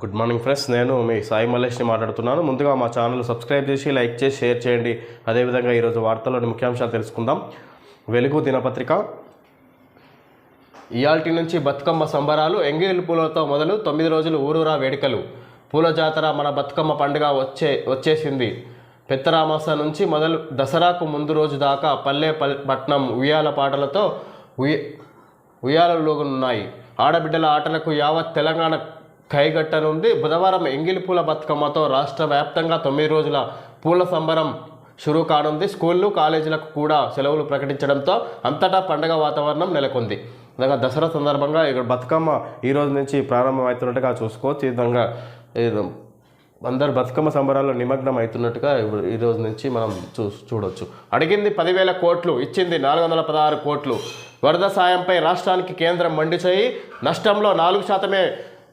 Good morning friends నేను మీ సాయి మల్లేష్ని మాట్లాడుతున్నాను. ముందుగా మా ఛానల్ సబ్స్క్రైబ్ చేసి లైక్ చేసి షేర్ చేయండి. అదేవిధంగా ఈరోజు వార్తల్లోని ముఖ్యాంశాలు తెలుసుకుందాం. వెలుగు దినపత్రిక. ఇయాల్టి నుంచి బతుకమ్మ సంబరాలు ఎంగేలు పూలతో మొదలు తొమ్మిది రోజులు ఊరూరా వేడుకలు. పూల జాతర మన బతుకమ్మ పండుగ వచ్చే వచ్చేసింది. పెత్తరామాస నుంచి మొదలు దసరాకు ముందు రోజు దాకా పల్లె పల్ పట్నం ఉయ్యాల పాటలతో ఉయ్య ఉయ్యాలలోనున్నాయి ఆడబిడ్డల ఆటలకు యావత్ తెలంగాణ కైగట్టనుంది బుధవారం ఎంగిలి పూల బతుకమ్మతో రాష్ట్ర వ్యాప్తంగా తొమ్మిది రోజుల పూల సంబరం షురూ కానుంది. స్కూళ్ళు కాలేజీలకు కూడా సెలవులు ప్రకటించడంతో అంతటా పండగ వాతావరణం నెలకొంది. విధంగా దసరా సందర్భంగా ఇక్కడ బతుకమ్మ ఈ రోజు నుంచి ప్రారంభం అవుతున్నట్టుగా చూసుకోవచ్చు. ఈ విధంగా అందరు బతుకమ్మ సంబరాల్లో నిమగ్నం అవుతున్నట్టుగా ఈ రోజు నుంచి మనం చూ చూడొచ్చు. అడిగింది పదివేల కోట్లు ఇచ్చింది నాలుగు వందల పదహారు కోట్లు. వరద సాయంపై రాష్ట్రానికి కేంద్రం మండిచేయి. నష్టంలో నాలుగు శాతమే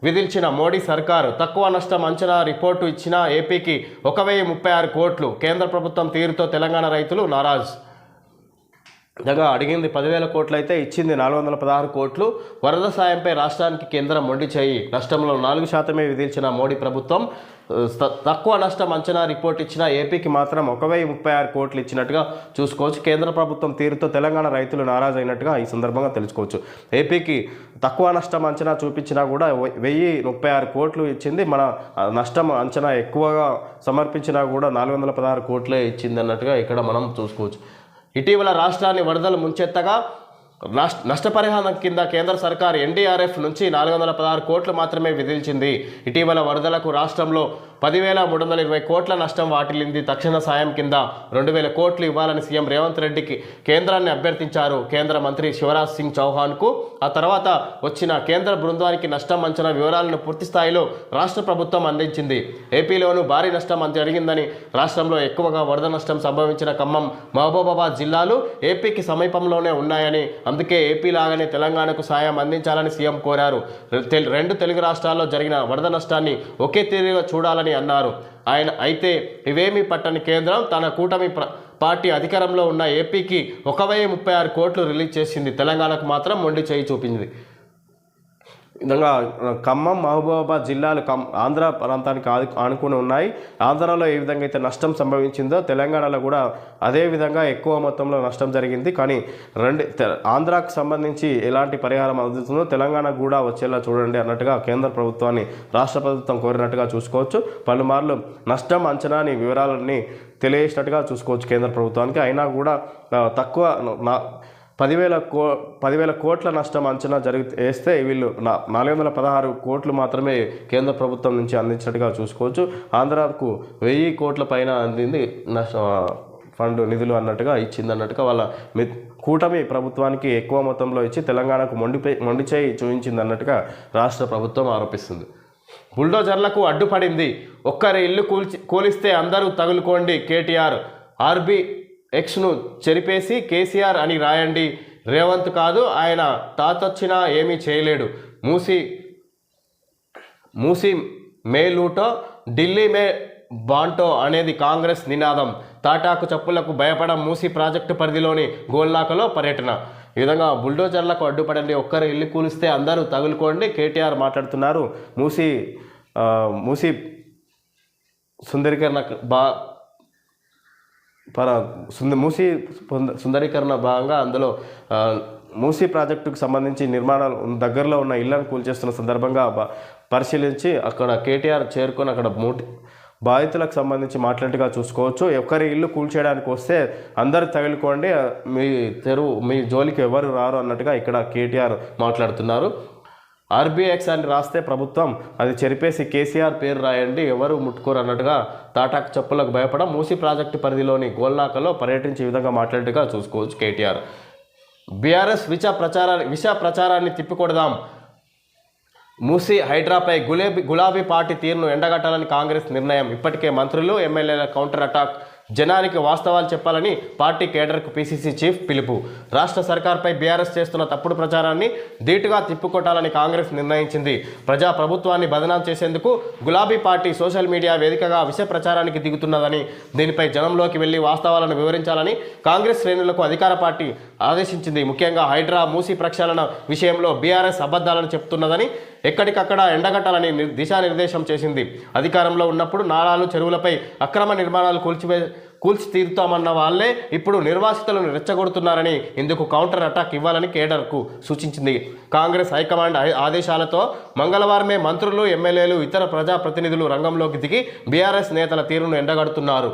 విధించిన మోడీ సర్కారు తక్కువ నష్టం అంచనా రిపోర్టు ఇచ్చిన ఏపీకి ఒక వెయ్యి ముప్పై ఆరు కోట్లు కేంద్ర ప్రభుత్వం తీరుతో తెలంగాణ రైతులు నారాజ్. విధంగా అడిగింది పదివేల కోట్లు అయితే ఇచ్చింది నాలుగు వందల పదహారు కోట్లు. వరద సాయంపై రాష్ట్రానికి కేంద్రం మొండి చేయి. నష్టంలో నాలుగు శాతమే విధించిన మోడీ ప్రభుత్వం తక్కువ నష్టం అంచనా రిపోర్ట్ ఇచ్చిన ఏపీకి మాత్రం ఒక వెయ్యి ముప్పై ఆరు కోట్లు ఇచ్చినట్టుగా చూసుకోవచ్చు. కేంద్ర ప్రభుత్వం తీరుతో తెలంగాణ రైతులు నారాజైనట్టుగా ఈ సందర్భంగా తెలుసుకోవచ్చు. ఏపీకి తక్కువ నష్టం అంచనా చూపించినా కూడా వెయ్యి ముప్పై ఆరు కోట్లు ఇచ్చింది. మన నష్టం అంచనా ఎక్కువగా సమర్పించినా కూడా నాలుగు వందల పదహారు కోట్లే ఇచ్చింది అన్నట్టుగా ఇక్కడ మనం చూసుకోవచ్చు. ఇటీవల రాష్ట్రాన్ని వరదలు ముంచెత్తగా నష్టపరిహారం కింద కేంద్ర సర్కార్ ఎన్డీఆర్ఎఫ్ నుంచి నాలుగు వందల పదహారు కోట్లు మాత్రమే విధించింది. ఇటీవల వరదలకు రాష్ట్రంలో పదివేల మూడు వందల ఇరవై కోట్ల నష్టం వాటిల్లింది. తక్షణ సాయం కింద రెండు వేల కోట్లు ఇవ్వాలని సీఎం రేవంత్ రెడ్డికి కేంద్రాన్ని అభ్యర్థించారు. కేంద్ర మంత్రి శివరాజ్ సింగ్ చౌహాన్కు ఆ తర్వాత వచ్చిన కేంద్ర బృందానికి నష్టం అంచనా వివరాలను పూర్తి స్థాయిలో రాష్ట్ర ప్రభుత్వం అందించింది. ఏపీలోనూ భారీ నష్టం అంత జరిగిందని రాష్ట్రంలో ఎక్కువగా వరద నష్టం సంభవించిన ఖమ్మం మహబూబాబాద్ జిల్లాలు ఏపీకి సమీపంలోనే ఉన్నాయని అందుకే ఏపీ లాగానే తెలంగాణకు సాయం అందించాలని సీఎం కోరారు. తెల్- రెండు తెలుగు రాష్ట్రాల్లో జరిగిన వరద నష్టాన్ని ఒకే తీరుగా చూడాలని అన్నారు. ఆయన అయితే ఇవేమీ పట్టని కేంద్రం తన కూటమి పార్టీ అధికారంలో ఉన్న ఏపీకి ఒక వెయ్యి ముప్పై ఆరు కోట్లు రిలీజ్ చేసింది. తెలంగాణకు మాత్రం మొండి చేయి చూపింది విధంగా ఖమ్మం మహబూబాబాద్ జిల్లాలు కమ్ ఆంధ్ర ప్రాంతానికి ఆదు ఆనుకుని ఉన్నాయి. ఆంధ్రాలో ఏ విధంగా అయితే నష్టం సంభవించిందో తెలంగాణలో కూడా అదే విధంగా ఎక్కువ మొత్తంలో నష్టం జరిగింది. కానీ రెండు తె- ఆంధ్రాకు సంబంధించి ఎలాంటి పరిహారం అందుతుందో తెలంగాణకు కూడా వచ్చేలా చూడండి అన్నట్టుగా కేంద్ర ప్రభుత్వాన్ని రాష్ట్ర ప్రభుత్వం కోరినట్టుగా చూసుకోవచ్చు. పలుమార్లు నష్టం అంచనాని వివరాలన్నీ తెలియజేసినట్టుగా చూసుకోవచ్చు కేంద్ర ప్రభుత్వానికి. అయినా కూడా తక్కువ నా పదివేల కో పదివేల కోట్ల నష్టం అంచనా జరిగి వేస్తే వీళ్ళు నాలుగు వందల పదహారు కోట్లు మాత్రమే కేంద్ర ప్రభుత్వం నుంచి అందించినట్టుగా చూసుకోవచ్చు. ఆంధ్రాకు వెయ్యి కోట్ల పైన అందింది నష్ట ఫండ్ నిధులు అన్నట్టుగా ఇచ్చింది అన్నట్టుగా వాళ్ళ మి కూటమి ప్రభుత్వానికి ఎక్కువ మొత్తంలో ఇచ్చి తెలంగాణకు మొండిపై మొండిచేయి చూపించింది అన్నట్టుగా రాష్ట్ర ప్రభుత్వం ఆరోపిస్తుంది. బుల్డోజర్లకు అడ్డుపడింది. ఒక్కరి ఇల్లు కూల్చి కూలిస్తే అందరూ తగులుకోండి. కేటీఆర్ ఆర్బీ ఎక్స్ను చెరిపేసి కేసీఆర్ అని రాయండి. రేవంత్ కాదు ఆయన తాతొచ్చినా ఏమీ చేయలేడు. మూసి మూసి మే లూటో ఢిల్లీ మే బాంటో అనేది కాంగ్రెస్ నినాదం. తాటాకు చప్పులకు భయపడం మూసి ప్రాజెక్టు పరిధిలోని గోల్నాకలో పర్యటన. ఈ విధంగా బుల్డోజర్లకు అడ్డుపడండి ఒక్కరు ఇల్లు కూలిస్తే అందరూ తగులుకోండి కేటీఆర్ మాట్లాడుతున్నారు. మూసి మూసి సుందరీకరణ బా పర సుంద మూసి సుందరీకరణ భాగంగా అందులో మూసీ ప్రాజెక్టుకు సంబంధించి నిర్మాణాలు దగ్గరలో ఉన్న ఇళ్ళను కూల్చేస్తున్న సందర్భంగా పరిశీలించి అక్కడ కేటీఆర్ చేరుకొని అక్కడ మూటి బాధితులకు సంబంధించి మాట్లాడిగా చూసుకోవచ్చు. ఒకరి ఇల్లు కూల్చేయడానికి వస్తే అందరు తగులుకోండి మీ తెరువు మీ జోలికి ఎవరు రారు అన్నట్టుగా ఇక్కడ కేటీఆర్ మాట్లాడుతున్నారు. ఆర్బీఎక్స్ అని రాస్తే ప్రభుత్వం అది చెరిపేసి కేసీఆర్ పేరు రాయండి ఎవరు ముట్టుకోరు అన్నట్టుగా తాటాకు చెప్పులకు భయపడ మూసి ప్రాజెక్టు పరిధిలోని గోల్నాకలో పర్యటించే విధంగా మాట్లాడేట్టుగా చూసుకోవచ్చు కేటీఆర్. బీఆర్ఎస్ విష ప్రచారాన్ని విష ప్రచారాన్ని తిప్పికొడదాం. మూసి హైడ్రాపై గులేబీ గులాబీ పార్టీ తీరును ఎండగట్టాలని కాంగ్రెస్ నిర్ణయం. ఇప్పటికే మంత్రులు ఎమ్మెల్యేల కౌంటర్ అటాక్. జనానికి వాస్తవాలు చెప్పాలని పార్టీ కేడర్కు పీసీసీ చీఫ్ పిలుపు. రాష్ట్ర సర్కార్పై బీఆర్ఎస్ చేస్తున్న తప్పుడు ప్రచారాన్ని ధీటుగా తిప్పుకొట్టాలని కాంగ్రెస్ నిర్ణయించింది. ప్రజా ప్రభుత్వాన్ని బదనాం చేసేందుకు గులాబీ పార్టీ సోషల్ మీడియా వేదికగా విష ప్రచారానికి దిగుతున్నదని దీనిపై జనంలోకి వెళ్ళి వాస్తవాలను వివరించాలని కాంగ్రెస్ శ్రేణులకు అధికార పార్టీ ఆదేశించింది. ముఖ్యంగా హైడ్రా మూసి ప్రక్షాళన విషయంలో బీఆర్ఎస్ అబద్ధాలను చెప్తున్నదని ఎక్కడికక్కడ ఎండగట్టాలని దిశానిర్దేశం చేసింది. అధికారంలో ఉన్నప్పుడు నాళాలు చెరువులపై అక్రమ నిర్మాణాలు కూల్చివే కూల్చి తీరుతామన్న వాళ్ళే ఇప్పుడు నిర్వాసితులను రెచ్చగొడుతున్నారని ఇందుకు కౌంటర్ అటాక్ ఇవ్వాలని కేడర్కు సూచించింది. కాంగ్రెస్ హైకమాండ్ ఆదేశాలతో మంగళవారమే మంత్రులు ఎమ్మెల్యేలు ఇతర ప్రజాప్రతినిధులు రంగంలోకి దిగి బీఆర్ఎస్ నేతల తీరును ఎండగడుతున్నారు.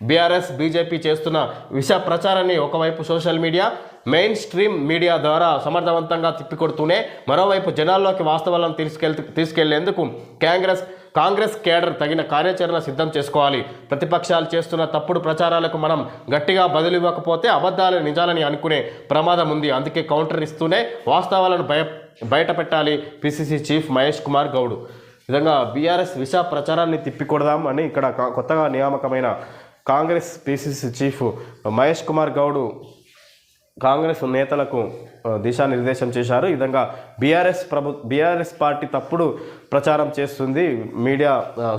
బీఆర్ఎస్ బీజేపీ చేస్తున్న విష ప్రచారాన్ని ఒకవైపు social media mainstream media ద్వారా సమర్థవంతంగా తిప్పికొడుతూనే మరోవైపు జనాల్లోకి వాస్తవాలను తీసుకెళ్ తీసుకెళ్ళేందుకు కాంగ్రెస్ కాంగ్రెస్ కేడర్ తగిన కార్యాచరణ సిద్ధం చేసుకోవాలి. ప్రతిపక్షాలు చేస్తున్న తప్పుడు ప్రచారాలకు మనం గట్టిగా బదులివ్వకపోతే అబద్ధాలు నిజాలని అనుకునే ప్రమాదం ఉంది. అందుకే కౌంటర్ ఇస్తూనే వాస్తవాలను భయ బయట పెట్టాలి పిసిసి చీఫ్ మహేష్ కుమార్ గౌడ్. విధంగా బీఆర్ఎస్ విష ప్రచారాన్ని తిప్పికొడదాం అని ఇక్కడ కొత్తగా నియామకమైన కాంగ్రెస్ పిసిసి చీఫ్ మహేష్ కుమార్ గౌడ్ కాంగ్రెస్ నేతలకు దిశానిర్దేశం చేశారు. ఈ విధంగా బీఆర్ఎస్ ప్రభు బీఆర్ఎస్ పార్టీ తప్పుడు ప్రచారం చేస్తుంది. మీడియా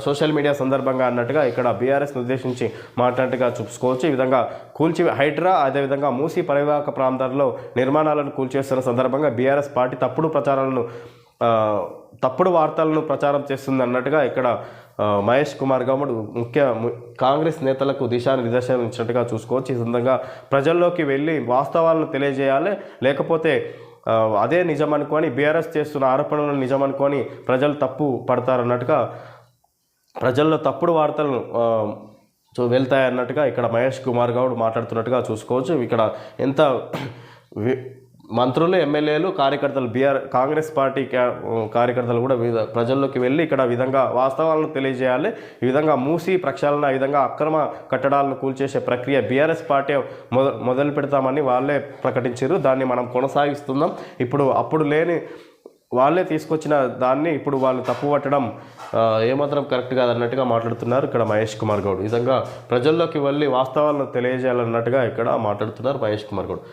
సోషల్ మీడియా సందర్భంగా అన్నట్టుగా ఇక్కడ బీఆర్ఎస్ ఉద్దేశించి మాట్లాడినట్టుగా చూసుకోవచ్చు. ఈ విధంగా కూల్చి హైడ్రా అదేవిధంగా మూసీ పరివాహక ప్రాంతాల్లో నిర్మాణాలను కూల్చేస్తున్న సందర్భంగా బీఆర్ఎస్ పార్టీ తప్పుడు ప్రచారాలను తప్పుడు వార్తలను ప్రచారం చేస్తుంది అన్నట్టుగా ఇక్కడ మహేష్ కుమార్ గౌడ్ ముఖ్య కాంగ్రెస్ నేతలకు దిశానిర్దేశం ఇచ్చినట్టుగా చూసుకోవచ్చు. ఈ సందర్భంగా ప్రజల్లోకి వెళ్ళి వాస్తవాలను తెలియజేయాలి. లేకపోతే అదే నిజం అనుకొని బీఆర్ఎస్ చేస్తున్న ఆరోపణలను నిజం అనుకొని ప్రజలు తప్పు పడతారన్నట్టుగా ప్రజల్లో తప్పుడు వార్తలను ఆ, సో వెళ్తాయి అన్నట్టుగా ఇక్కడ మహేష్ కుమార్ గౌడ్ మాట్లాడుతున్నట్టుగా చూసుకోవచ్చు. ఇక్కడ ఎంత మంత్రులు ఎమ్మెల్యేలు కార్యకర్తలు బీఆర్ కాంగ్రెస్ పార్టీ కార్యకర్తలు కూడా వివిధ ప్రజల్లోకి వెళ్ళి ఇక్కడ విధంగా వాస్తవాలను తెలియజేయాలి. ఈ విధంగా మూసి ప్రక్షాళన ఈ విధంగా అక్రమ కట్టడాలను కూల్చేసే ప్రక్రియ బీఆర్ఎస్ పార్టీ మొద మొదలు పెడతామని వాళ్ళే ప్రకటించారు. దాన్ని మనం కొనసాగిస్తున్నాం. ఇప్పుడు అప్పుడు లేని వాళ్ళే తీసుకొచ్చిన దాన్ని ఇప్పుడు వాళ్ళు తప్పు పట్టడం ఏమాత్రం కరెక్ట్ కాదన్నట్టుగా మాట్లాడుతున్నారు ఇక్కడ మహేష్ కుమార్ గౌడ్. విధంగా ప్రజల్లోకి వెళ్ళి వాస్తవాలను తెలియజేయాలన్నట్టుగా ఇక్కడ మాట్లాడుతున్నారు మహేష్ కుమార్ గౌడ్.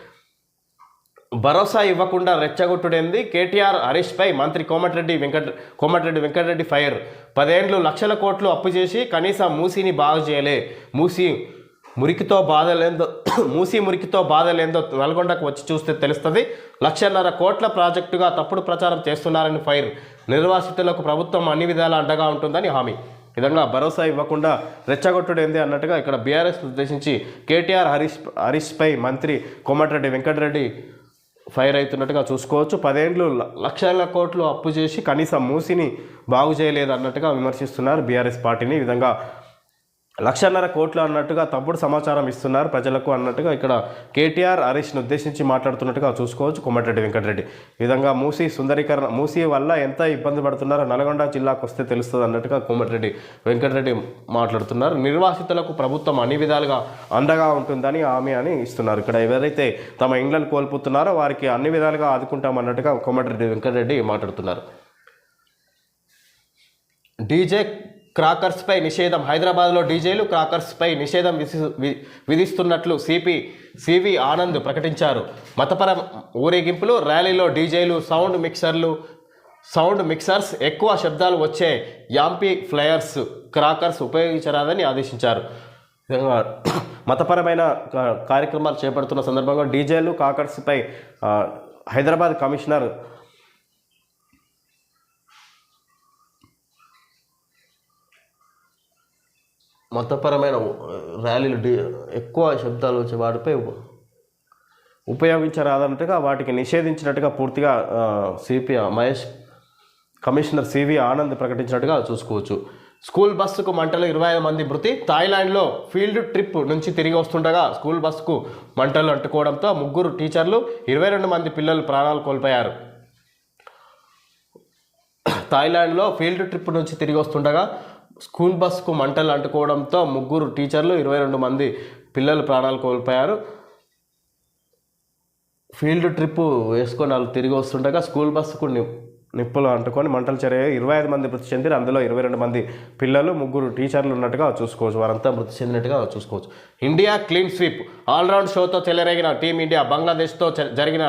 భరోసా ఇవ్వకుండా రెచ్చగొట్టుడైంది కేటీఆర్ హరీష్పై మంత్రి కోమటిరెడ్డి వెంకట కోమటిరెడ్డి వెంకటరెడ్డి ఫైర్. పదేండ్లు లక్షల కోట్లు అప్పు చేసి కనీసం మూసీని బాగు చేయలే. మూసి మురికితో బాధలేందో మూసి మురికితో బాధలేందో నల్గొండకు వచ్చి చూస్తే తెలుస్తుంది. లక్షన్నర కోట్ల ప్రాజెక్టుగా తప్పుడు ప్రచారం చేస్తున్నారని ఫైర్. నిర్వాసితులకు ప్రభుత్వం అన్ని విధాలా అండగా ఉంటుందని హామీ. విధంగా భరోసా ఇవ్వకుండా రెచ్చగొట్టుడేంది అన్నట్టుగా ఇక్కడ బీఆర్ఎస్ ఉద్దేశించి కేటీఆర్ హరీష్ హరీష్పై మంత్రి కోమటిరెడ్డి వెంకటరెడ్డి ఫైర్ అవుతున్నట్టుగా చూసుకోవచ్చు. పదేండ్లు లక్షల కోట్లు అప్పు చేసి కనీసం మూసిని బాగు చేయలేదు అన్నట్టుగా విమర్శిస్తున్నారు బీఆర్ఎస్ పార్టీని. ఈ విధంగా లక్షన్నర కోట్లు అన్నట్టుగా తప్పుడు సమాచారం ఇస్తున్నారు ప్రజలకు అన్నట్టుగా ఇక్కడ కేటీఆర్ హరీష్ను ఉద్దేశించి మాట్లాడుతున్నట్టుగా చూసుకోవచ్చు కొమ్మటిరెడ్డి వెంకటరెడ్డి. ఈ విధంగా మూసీ సుందరీకరణ మూసీ వల్ల ఎంత ఇబ్బంది పడుతున్నారో నల్గొండ జిల్లాకు వస్తే తెలుస్తుంది అన్నట్టుగా కోమటిరెడ్డి వెంకటరెడ్డి మాట్లాడుతున్నారు. నిర్వాసితులకు ప్రభుత్వం అన్ని విధాలుగా అండగా ఉంటుందని హామీ అని ఇస్తున్నారు. ఇక్కడ ఎవరైతే తమ ఇండ్లను కోల్పోతున్నారో వారికి అన్ని విధాలుగా ఆదుకుంటామన్నట్టుగా కోమటిరెడ్డి వెంకటరెడ్డి మాట్లాడుతున్నారు. డీజే క్రాకర్స్పై నిషేధం. హైదరాబాద్లో డీజేలు క్రాకర్స్పై నిషేధం విసి- విధిస్తున్నట్లు సిపి సివి ఆనంద్ ప్రకటించారు. మతపర ఊరేగింపులు ర్యాలీలో డీజేలు సౌండ్ మిక్సర్లు సౌండ్ మిక్సర్స్ ఎక్కువ శబ్దాలు వచ్చే యాంపీ ఫ్లయర్స్ క్రాకర్స్ ఉపయోగించరాదని ఆదేశించారు. మతపరమైన కార్యక్రమాలు చేపడుతున్న సందర్భంగా డీజేలు కాకర్స్పై హైదరాబాద్ కమిషనర్ మతపరమైన ర్యాలీలు ఎక్కువ శబ్దాలు వచ్చే వాటిపై ఉపయోగించరాదన్నట్టుగా వాటికి నిషేధించినట్టుగా పూర్తిగా CP Mahesh commissioner CV Anand ప్రకటించినట్టుగా చూసుకోవచ్చు. స్కూల్ బస్సుకు మంటలు ఇరవై ఐదు మంది మృతి. థాయిలాండ్లో ఫీల్డ్ ట్రిప్ నుంచి తిరిగి వస్తుండగా స్కూల్ బస్సుకు మంటలు అంటుకోవడంతో ముగ్గురు టీచర్లు ఇరవై రెండు మంది పిల్లలు ప్రాణాలు కోల్పోయారు. థాయిలాండ్లో ఫీల్డ్ ట్రిప్ నుంచి తిరిగి వస్తుండగా స్కూల్ బస్కు మంటలు అంటుకోవడంతో ముగ్గురు టీచర్లు ఇరవై రెండు మంది పిల్లలు ప్రాణాలు కోల్పోయారు. ఫీల్డ్ ట్రిప్ వేసుకొని వాళ్ళు తిరిగి వస్తుండగా స్కూల్ బస్సుకు ని నిప్పులు అంటుకొని మంటలు చెరే ఇరవై ఐదు మంది మృతి చెందిరు అందులో ఇరవై రెండు మంది పిల్లలు ముగ్గురు టీచర్లు ఉన్నట్టుగా చూసుకోవచ్చు. వారంతా మృతి చెందినట్టుగా చూసుకోవచ్చు. India clean sweep all round షోతో చెలరేగిన టీమిండియా బంగ్లాదేశ్తో జరిగిన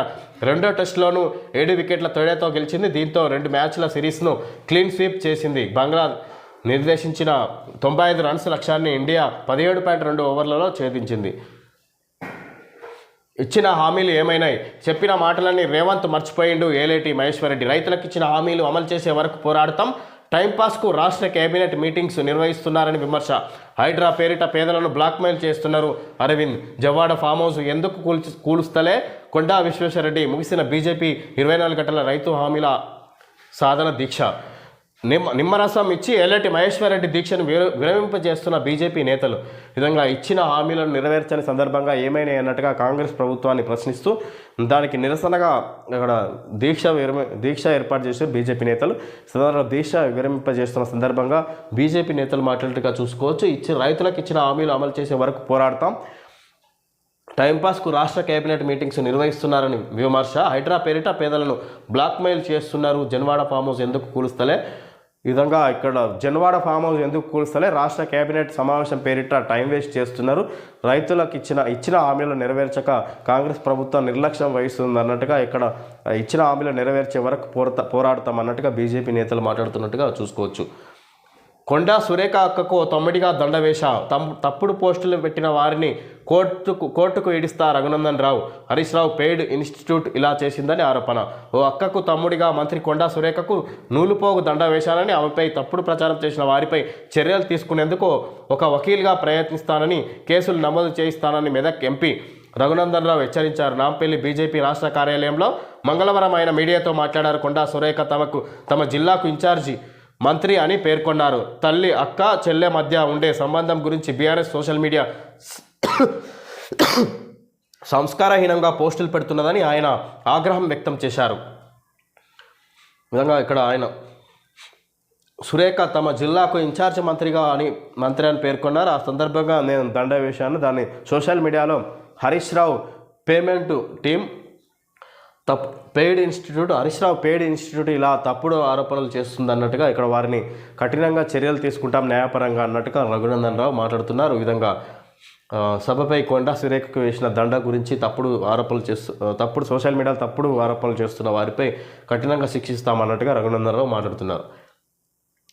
రెండో టెస్ట్లోనూ ఏడు వికెట్ల తేడాతో గెలిచింది. దీంతో రెండు మ్యాచ్ల సిరీస్ను క్లీన్ స్వీప్ చేసింది బంగ్లా నిర్దేశించిన తొంభై ఐదు రన్స్ లక్ష్యాన్ని ఇండియా పదిహేడు పాయింట్ రెండు ఓవర్లలో ఛేదించింది. ఇచ్చిన హామీలు ఏమైనాయి? చెప్పిన మాటలన్నీ రేవంత్ మర్చిపోయిండు ఏలేటి మహేశ్వరరెడ్డి. రైతులకు ఇచ్చిన హామీలు అమలు చేసే వరకు పోరాడతాం. టైంపాస్కు రాష్ట్ర కేబినెట్ మీటింగ్స్ నిర్వహిస్తున్నారని విమర్శ. హైడ్రా పేరిట పేదలను బ్లాక్మెయిల్ చేస్తున్నారు. అరవింద్ జవాడ ఫామ్ హౌస్ ఎందుకు కూల్చి కూలుస్తలే? కొండా విశ్వేశ్వరరెడ్డి ముగిసిన బీజేపీ ఇరవై నాలుగు గంటల రైతు హామీల సాధన దీక్ష. నిమ్మ నిమ్మరసం ఇచ్చి ఎల్లటి మహేశ్వరరెడ్డి దీక్షను విరమింపజేస్తున్న బీజేపీ నేతలు. విధంగా ఇచ్చిన హామీలను నెరవేర్చని సందర్భంగా ఏమైనా అన్నట్టుగా కాంగ్రెస్ ప్రభుత్వాన్ని ప్రశ్నిస్తూ దానికి నిరసనగా ఇక్కడ దీక్ష విరమి దీక్ష ఏర్పాటు చేశారు బీజేపీ నేతలు. సదరు దీక్ష విరమింపజేస్తున్న సందర్భంగా బీజేపీ నేతలు మాట్లాడినట్టుగా చూసుకోవచ్చు. ఇచ్చి రైతులకు ఇచ్చిన హామీలు అమలు చేసే వరకు పోరాడతాం. టైంపాస్కు రాష్ట్ర కేబినెట్ మీటింగ్స్ నిర్వహిస్తున్నారని విమర్శ. హైడ్రా పేరిట పేదలను బ్లాక్మెయిల్ చేస్తున్నారు. జన్వాడ ఫామ్ హౌస్ ఎందుకు కూలుస్తలే? ఈ విధంగా ఇక్కడ జన్వాడ ఫామ్ హౌస్ ఎందుకు కూల్స్తలే? రాష్ట్ర కేబినెట్ సమావేశం పేరిట టైం వేస్ట్ చేస్తున్నారు. రైతులకు ఇచ్చిన ఇచ్చిన హామీలు నెరవేర్చక కాంగ్రెస్ ప్రభుత్వం నిర్లక్ష్యం వహిస్తుంది అన్నట్టుగా ఇక్కడ ఇచ్చిన హామీలు నెరవేర్చే వరకు పోరత పోరాడతాం అన్నట్టుగా బీజేపీ నేతలు మాట్లాడుతున్నట్టుగా చూసుకోవచ్చు. కొండా సురేఖ అక్కకు తొమ్మిదిగా దండవేశ తమ్ తప్పుడు పోస్టులు పెట్టిన వారిని కోర్టుకు కోర్టుకు ఈడిస్తా రఘునందన్ రావు. హరీష్ రావు పెయిడ్ ఇన్స్టిట్యూట్ ఇలా చేసిందని ఆరోపణ. ఓ అక్కకు తమ్ముడిగా మంత్రి కొండా సురేఖకు నూలుపోగు దండ వేశారని ఆమెపై తప్పుడు ప్రచారం చేసిన వారిపై చర్యలు తీసుకునేందుకు ఒక వకీల్గా ప్రయత్నిస్తానని కేసులు నమోదు చేయిస్తానని మెదక్ ఎంపీ రఘునందన్ రావు హెచ్చరించారు. నాంపల్లి బీజేపీ రాష్ట్ర కార్యాలయంలో మంగళవారం ఆయన మీడియాతో మాట్లాడారు. కొండా సురేఖ తమకు తమ జిల్లాకు ఇన్ఛార్జి మంత్రి అని పేర్కొన్నారు. తల్లి అక్క చెల్లె మధ్య ఉండే సంబంధం గురించి బీఆర్ఎస్ సోషల్ మీడియా సంస్కారహీనంగా పోస్టులు పెడుతున్నదని ఆయన ఆగ్రహం వ్యక్తం చేశారు. విధంగా ఇక్కడ ఆయన సురేఖ తమ జిల్లాకు ఇన్ఛార్జ్ మంత్రిగా అని మంత్రి అని పేర్కొన్నారు. ఆ సందర్భంగా నేను దండ వేశాను. దాన్ని సోషల్ మీడియాలో హరీష్ రావు పేమెంట్ టీం తప్ paid institute Harish Rao paid institute ఇలా తప్పుడు ఆరోపణలు చేస్తుంది అన్నట్టుగా ఇక్కడ వారిని కఠినంగా చర్యలు తీసుకుంటాం న్యాయపరంగా అన్నట్టుగా రఘునందన్ రావు మాట్లాడుతున్నారు. ఈ విధంగా సభపై కొండా సురేఖకు వేసిన దండ గురించి తప్పుడు ఆరోపణలు చేస్తూ తప్పుడు సోషల్ మీడియాలో తప్పుడు ఆరోపణలు చేస్తున్న వారిపై కఠినంగా శిక్షిస్తామన్నట్టుగా రఘునందనరావు మాట్లాడుతున్నారు.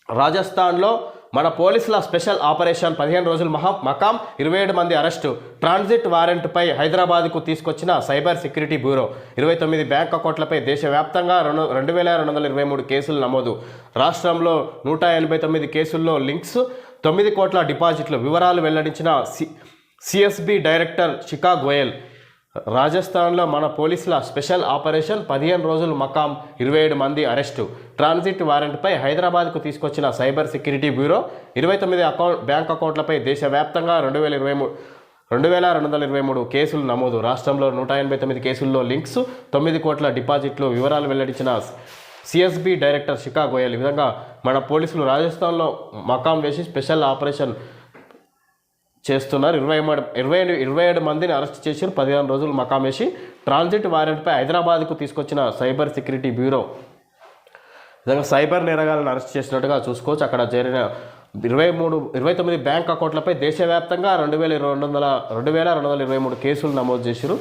రాజస్థాన్లో మన పోలీసుల స్పెషల్ ఆపరేషన్ పదిహేను రోజులు మహా మకాం ఇరవై ఏడు మంది అరెస్టు ట్రాన్సిట్ వారెంట్పై హైదరాబాద్కు తీసుకొచ్చిన సైబర్ సెక్యూరిటీ బ్యూరో ఇరవై తొమ్మిది బ్యాంక్ అకౌంట్లపై దేశవ్యాప్తంగా రెండు రెండు వేల రెండు వందల ఇరవై మూడు కేసులు నమోదు. రాష్ట్రంలో నూట ఎనభై తొమ్మిది కేసుల్లో లింక్స్ తొమ్మిది కోట్ల డిపాజిట్లు వివరాలు వెల్లడించిన C CSB director Shikha Goyal రాజస్థాన్లో మన పోలీసుల స్పెషల్ ఆపరేషన్ పదిహేను రోజులు మకాం ఇరవై ఏడు మంది అరెస్టు. ట్రాన్సిట్ వారెంట్పై హైదరాబాద్కు తీసుకొచ్చిన సైబర్ సెక్యూరిటీ బ్యూరో ఇరవై తొమ్మిది అకౌంట్ బ్యాంక్ అకౌంట్లపై దేశవ్యాప్తంగా రెండు వేల ఇరవై మూడు రెండు వేల రెండు వందల ఇరవై మూడు కేసులు నమోదు. రాష్ట్రంలో నూట ఎనభై తొమ్మిది కేసుల్లో లింక్స్ తొమ్మిది కోట్ల డిపాజిట్లు వివరాలు వెల్లడించిన సిఎస్బి డైరెక్టర్ షికా గోయల్ ఈ విధంగా మన పోలీసులు రాజస్థాన్లో మకాం వేసి స్పెషల్ ఆపరేషన్ చేస్తున్నారు. ఇరవై మూడు ఇరవై ఏడు ఇరవై ఏడు మందిని అరెస్ట్ చేసి పదిహేను రోజులు మకాం వేసి ట్రాన్సిట్ వారెంట్పై హైదరాబాద్కు తీసుకొచ్చిన సైబర్ సెక్యూరిటీ బ్యూరో విధంగా సైబర్ నేరగాలను అరెస్ట్ చేసినట్టుగా చూసుకోవచ్చు. అక్కడ చేరిన ఇరవై మూడు ఇరవై తొమ్మిది బ్యాంక్ అకౌంట్లపై దేశవ్యాప్తంగా రెండు వేల రెండు వందల రెండు వేల రెండు వందల ఇరవై మూడు కేసులు నమోదు చేశారు.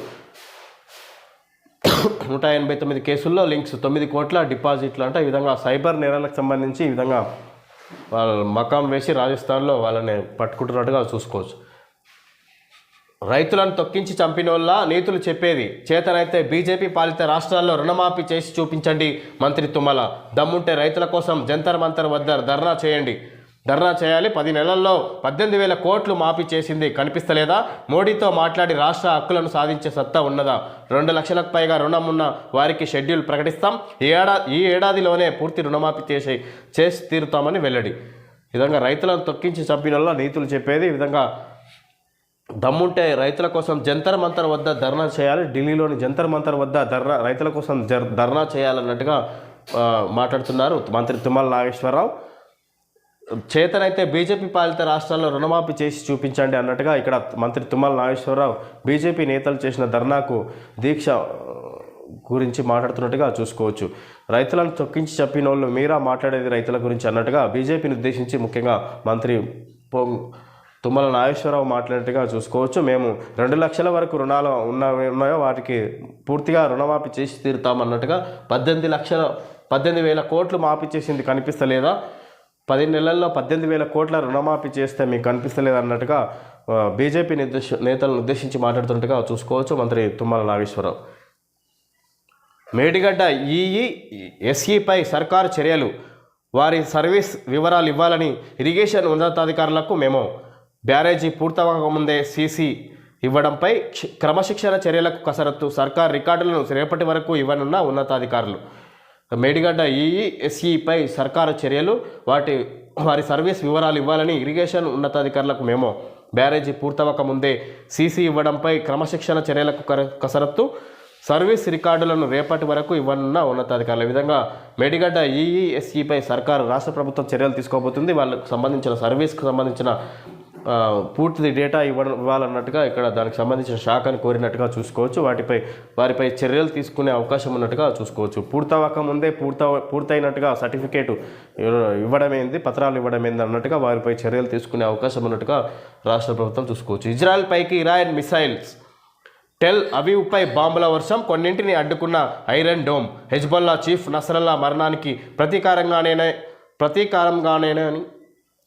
నూట ఎనభై తొమ్మిది కేసుల్లో లింక్స్ తొమ్మిది కోట్ల డిపాజిట్లు. అంటే ఈ విధంగా సైబర్ నేరాలకు సంబంధించి ఈ విధంగా వాళ్ళ మకాం వేసి రాజస్థాన్లో వాళ్ళని పట్టుకుంటున్నట్టుగా చూసుకోవచ్చు. రైతులను తొక్కించి చంపినోళ్ళ నీతులు చెప్పేది. చేతనైతే బీజేపీ పాలిత రాష్ట్రాల్లో రుణమాఫీ చేసి చూపించండి మంత్రి తుమ్మల. దమ్ముంటే రైతుల కోసం జంతర్ మంతర్ వద్ద ధర్నా చేయండి. ధర్నా చేయాలి. పది నెలల్లో పద్దెనిమిది వేల కోట్లు మాఫీ చేసింది. కనిపిస్తలేదా? మోడీతో మాట్లాడి రాష్ట్ర హక్కులను సాధించే సత్తా ఉన్నదా? రెండు లక్షలకు పైగా రుణం ఉన్న వారికి షెడ్యూల్ ప్రకటిస్తాం. ఈ ఏడా ఈ ఏడాదిలోనే పూర్తి రుణమాఫీ చేసి చేసి తీరుతామని వెల్లడి. విధంగా రైతులను తొక్కించి చంపిన నీతులు చెప్పేది. ఈ విధంగా దమ్ముంటే రైతుల కోసం జంతర్ మంతర్ వద్ద ధర్నా చేయాలి. ఢిల్లీలోని జంతర్ మంతర్ వద్ద ధర్నా రైతుల కోసం జర్ ధర్నా చేయాలన్నట్టుగా మాట్లాడుతున్నారు మంత్రి తుమ్మల నాగేశ్వరరావు. చేతనైతే బీజేపీ పాలిత రాష్ట్రాల్లో రుణమాఫీ చేసి చూపించండి అన్నట్టుగా ఇక్కడ మంత్రి తుమ్మల నాగేశ్వరరావు బీజేపీ నేతలు చేసిన ధర్నాకు దీక్ష గురించి మాట్లాడుతున్నట్టుగా చూసుకోవచ్చు. రైతులను తొక్కించి చెప్పిన వాళ్ళు మీరా మాట్లాడేది రైతుల గురించి అన్నట్టుగా బీజేపీని ఉద్దేశించి ముఖ్యంగా మంత్రి పొంగ్ తుమ్మల నాగేశ్వరరావు మాట్లాడినట్టుగా చూసుకోవచ్చు. మేము రెండు లక్షల వరకు రుణాలు ఉన్న ఉన్నాయో వాటికి పూర్తిగా రుణమాఫీ చేసి తీరుతామన్నట్టుగా పద్దెనిమిది లక్షల పద్దెనిమిది వేల కోట్లు మాఫీ చేసింది కనిపిస్తలేదా? పది నెలల్లో పద్దెనిమిది వేల కోట్ల రుణమాఫీ చేస్తే మీకు కనిపిస్తలేదు అన్నట్టుగా బీజేపీ నిర్దేశ నేతలను ఉద్దేశించి మాట్లాడుతున్నట్టుగా చూసుకోవచ్చు మంత్రి తుమ్మల నాగేశ్వరరావు. మేడిగడ్డ ఈఈ ఎస్ఈపై సర్కారు చర్యలు. వారి సర్వీస్ వివరాలు ఇవ్వాలని ఇరిగేషన్ ఉన్నతాధికారులకు మేము బ్యారేజీ పూర్తవకముందే సీసీ ఇవ్వడంపై క్రమశిక్షణ చర్యలకు కసరత్తు సర్కార్ రికార్డులను రేపటి వరకు ఇవ్వనున్న ఉన్నతాధికారులు. మేడిగడ్డ ఈఈఎస్ఈపై సర్కార సర్కారు చర్యలు వాటి వారి సర్వీస్ వివరాలు ఇవ్వాలని ఇరిగేషన్ ఉన్నతాధికారులకు మేము బ్యారేజీ పూర్తవక ముందే సీసీ ఇవ్వడంపై క్రమశిక్షణ చర్యలకు కర- కసరత్తు సర్వీస్ రికార్డులను రేపటి వరకు ఇవ్వనున్న ఉన్నతాధికారుల. విధంగా మేడిగడ్డ ఈఈఎస్ఈపై సర్కారు రాష్ట్ర ప్రభుత్వం చర్యలు తీసుకోబోతుంది. వాళ్ళకు సంబంధించిన సర్వీస్కు సంబంధించిన పూర్తి డేటా ఇవ్వ ఇవ్వాలన్నట్టుగా ఇక్కడ దానికి సంబంధించిన శాఖను కోరినట్టుగా చూసుకోవచ్చు. వాటిపై వారిపై చర్యలు తీసుకునే అవకాశం ఉన్నట్టుగా చూసుకోవచ్చు. పూర్తవక ముందే పూర్త పూర్తయినట్టుగా సర్టిఫికేట్ ఇవ్వడమేంది పత్రాలు ఇవ్వడమేంది అన్నట్టుగా వారిపై చర్యలు తీసుకునే అవకాశం ఉన్నట్టుగా రాష్ట్ర ప్రభుత్వం చూసుకోవచ్చు. ఇజ్రాయెల్ పైకి ఇరాయన్ మిసైల్స్. టెల్ అవీవ్పై బాంబుల వర్షం కొన్నింటిని అడ్డుకున్న iron dome. Hezbollah chief Nasrallah మరణానికి ప్రతీకారంగానే ప్రతీకారంగానేనని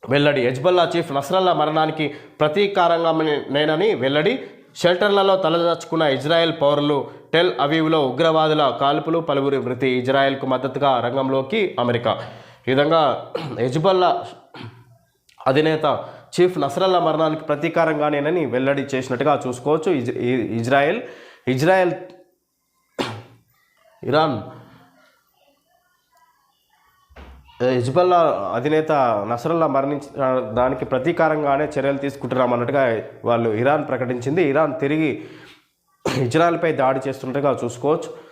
వెల్లడి. హెజ్బల్లా చీఫ్ నస్రల్లా మరణానికి ప్రతీకారంగా నేనని వెల్లడి. షెల్టర్లలో తలదాచుకున్న ఇజ్రాయెల్ పౌరులు టెల్ అవీవ్లో ఉగ్రవాదుల కాల్పులు పలువురి మృతి ఇజ్రాయెల్కు మద్దతుగా రంగంలోకి అమెరికా. ఈ విధంగా హెజ్బల్లా అధినేత చీఫ్ నస్రల్లా మరణానికి ప్రతీకారంగానేనని వెల్లడి చేసినట్టుగా చూసుకోవచ్చు. ఇజ్- ఇజ్రాయెల్ ఇజ్రాయెల్ ఇరాన్ హిజ్బల్లా అధినేత నసరల్లా మరణించిన దానికి ప్రతీకారంగానే చర్యలు తీసుకుంటున్నామన్నట్టుగా వాళ్ళు ఇరాన్ ప్రకటించింది. ఇరాన్ తిరిగి ఇజ్రాయెల్పై దాడి చేస్తున్నట్టుగా చూసుకోవచ్చు.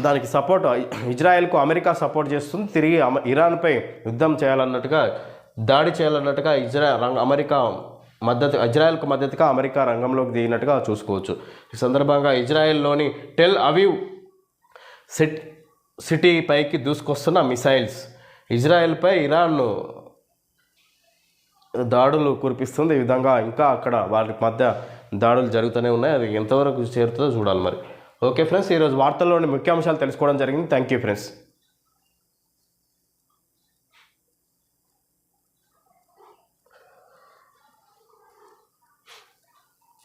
దానికి సపోర్ట్ ఇజ్రాయెల్కు అమెరికా సపోర్ట్ చేస్తుంది. తిరిగి అమ- ఇరాన్పై యుద్ధం చేయాలన్నట్టుగా దాడి చేయాలన్నట్టుగా ఇజ్రాయెల్ రంగ అమెరికా మద్దతు ఇజ్రాయెల్కు మద్దతుగా అమెరికా రంగంలోకి దిగినట్టుగా చూసుకోవచ్చు. ఈ సందర్భంగా ఇజ్రాయెల్లోని టెల్ అవీవ్ సిట్ సిటీ పైకి దూసుకొస్తున్న మిసైల్స్. ఇజ్రాయెల్పై ఇరాన్ దాడులు కురిపిస్తుంది ఈ విధంగా. ఇంకా అక్కడ వారి మధ్య దాడులు జరుగుతూనే ఉన్నాయి. అది ఎంతవరకు చేరుతుందో చూడాలి మరి. ఓకే ఫ్రెండ్స్ ఈరోజు వార్తల్లోని ముఖ్యాంశాలు తెలుసుకోవడం జరిగింది. Thank you friends.